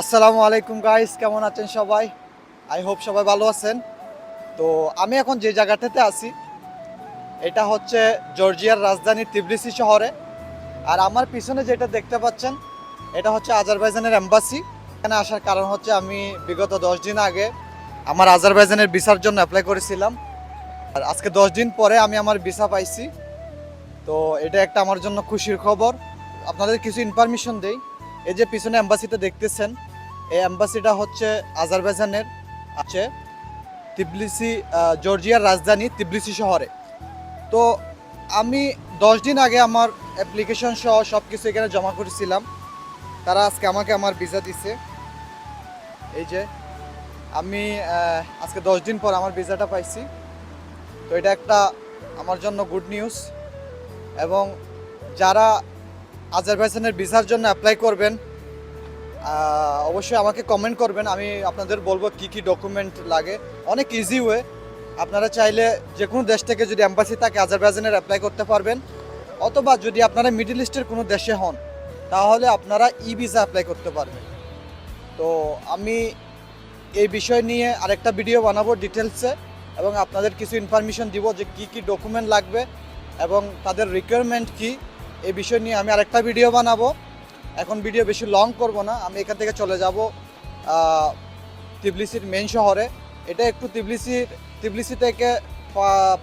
আসসালামু আলাইকুম গাইস কেমন আছেন সবাই? আই হোপ সবাই ভালো আছেন। তো আমি এখন যে জায়গাটাতে আছি, এটা হচ্ছে জর্জিয়ার রাজধানী তিবলিসি শহরে। আর আমার পিছনে যেটা দেখতে পাচ্ছেন, এটা হচ্ছে আজারবাইজানের এম্বাসি এখানে আসার কারণ হচ্ছে আমি বিগত দশ দিন আগে আমার আজারবাইজানের ভিসার জন্য অ্যাপ্লাই করেছিলাম। আর আজকে দশ দিন পরে আমি আমার ভিসা পাইছি। তো এটা একটা আমার জন্য খুশির খবর। আপনাদের কিছু ইনফরমেশন দেই। এই যে পিছনে এম্বাসিতে দেখতেছেন এই এম্বাসিটা হচ্ছে আজারবাইজানের, আছে তিবলিসি জর্জিয়ার রাজধানী তিবলিসি শহরে। তো আমি দশ দিন আগে আমার অ্যাপ্লিকেশন সহ সব কিছু এখানে জমা করেছিলাম। তারা আজকে আমাকে আমার ভিসা দিছে। এই যে, আমি আজকে দশ দিন পর আমার ভিসাটা পাইছি। তো এটা একটা আমার জন্য গুড নিউজ এবং যারা আজারবাইজানের ভিসার জন্য অ্যাপ্লাই করবেন অবশ্যই আমাকে কমেন্ট করবেন। আমি আপনাদের বলব কি কি ডকুমেন্ট লাগে। অনেক ইজি ওয়ে আপনারা চাইলে যে কোনো দেশ থেকে যদি অ্যাম্বাসি থাকে আজারবাইজানের অ্যাপ্লাই করতে পারবেন। অথবা যদি আপনারা মিডল ইস্টের কোনো দেশে হন, তাহলে আপনারা ই ভিসা অ্যাপ্লাই করতে পারবেন। তো আমি এই বিষয় নিয়ে আরেকটা ভিডিও বানাবো ডিটেলসে এবং আপনাদের কিছু ইনফরমেশন দিব যে কি কি ডকুমেন্ট লাগবে এবং তাদের রিকোয়ারমেন্ট কি। এই বিষয় নিয়ে আমি আরেকটা ভিডিও বানাবো। এখন ভিডিও বেশি লং করব না। আমি এখান থেকে চলে যাব তিবলিসির মেন শহরে। এটা একটু তিবলিসির তিবলিসি থেকে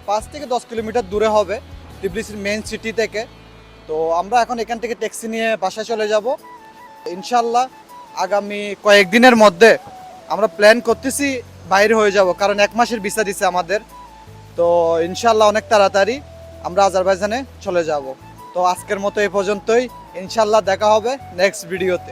পাঁচ থেকে দশ কিলোমিটার দূরে হবে, তিবলিসির মেন সিটি থেকে। তো আমরা এখন এখান থেকে ট্যাক্সি নিয়ে বাসায় চলে যাব। ইনশাল্লাহ আগামী কয়েকদিনের মধ্যে আমরা প্ল্যান করতেছি বাইরে হয়ে যাব, কারণ এক মাসের ভিসা দিছে আমাদের। তো ইনশাল্লাহ অনেক তাড়াতাড়ি আমরা আজারবাইজানে চলে যাব। তো আজকের মতো এই পর্যন্তই। ইনশাল্লাহ দেখা হবে নেক্সট ভিডিওতে